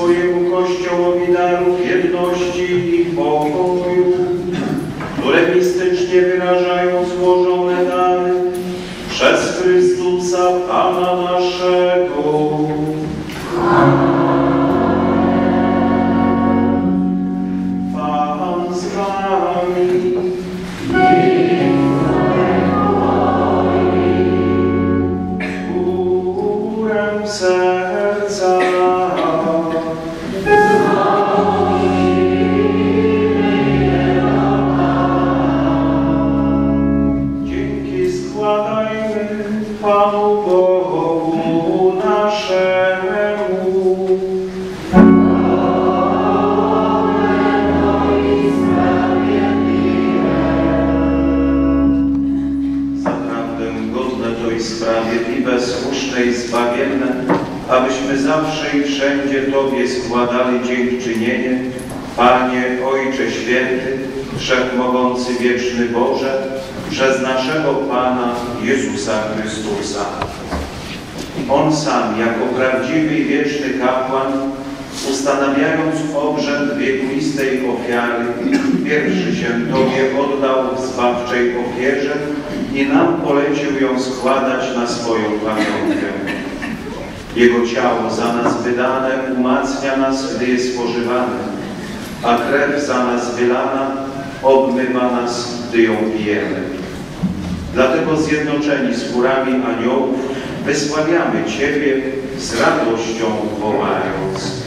swojemu Kościołowi darów jedności i pokoju, które mistycznie wyrażają złożone dary przez Chrystusa Pana naszego. Pan z Wami. Górę serca. Składajmy Panu Bogu naszemu. Zaprawdę godne to i sprawiedliwe, słuszne i zbawienne, abyśmy zawsze i wszędzie Tobie składali dziękczynienie, Panie, Ojcze Święty, Wszechmogący Wieczny Boże, przez naszego Pana Jezusa Chrystusa. On sam, jako prawdziwy i wieczny kapłan, ustanawiając obrzęd wiekuistej ofiary, pierwszy się Tobie oddał w zbawczej ofierze i nam polecił ją składać na swoją pamiątkę. Jego ciało za nas wydane umacnia nas, gdy jest spożywane, a krew za nas wylana obmywa nas, gdy ją pijemy. Dlatego zjednoczeni z aniołów wysławiamy Ciebie z radością wołając.